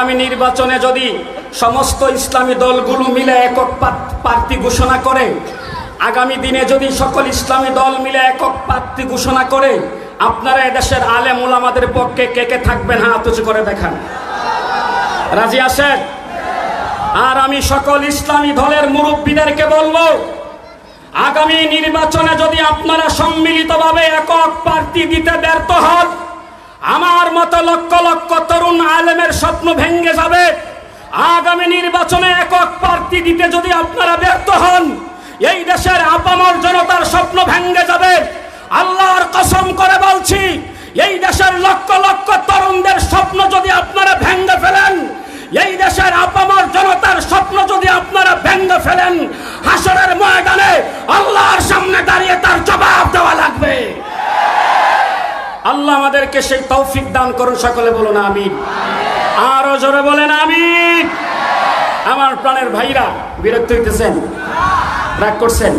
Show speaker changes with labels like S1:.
S1: আগামী নির্বাচনে যদি সমস্ত ইসলামী দলগুলো মিলে একক প্রার্থী ঘোষণা করে, আগামী দিনে যদি সকল ইসলামী দল মিলে একক প্রার্থী ঘোষণা করে, আপনারা এদেশের আলেম ওলামাদের পক্ষে কে কে থাকবেন হাত উঁচু করে দেখান। রাজি আসেন আর আমি সকল ইসলামী দলের মুরব্বীদেরকে বলব, আগামী নির্বাচনে যদি আপনারা সম্মিলিতভাবে একক প্রার্থী দিতে ব্যর্থ হন আমার মতো লক্ষ লক্ষ তরুণ আলেমের স্বপ্ন ভেঙ্গে যাবে। আগামী নির্বাচনে একক প্রার্থী দিতে যদি আপনারা ব্যর্থ হন, এই দেশের আপামর জনতার স্বপ্ন ভেঙ্গে যাবে। আল্লাহর কসম করে বলছি, এই দেশের লক্ষ লক্ষ তরুণদের স্বপ্ন যদি আপনারা ভেঙ্গে ফেলেন, এই দেশের আপামর জনতার স্বপ্ন যদি আপনারা ভেঙ্গে ফেলেন আল্লাহ আমাদেরকে সেই তৌফিক দান করুন, সকলে বলুন আমি আরও জোরে বলেন আমি আমার প্রাণের ভাইরা, বিরক্ত হইতেছেন, রাগ করছেন।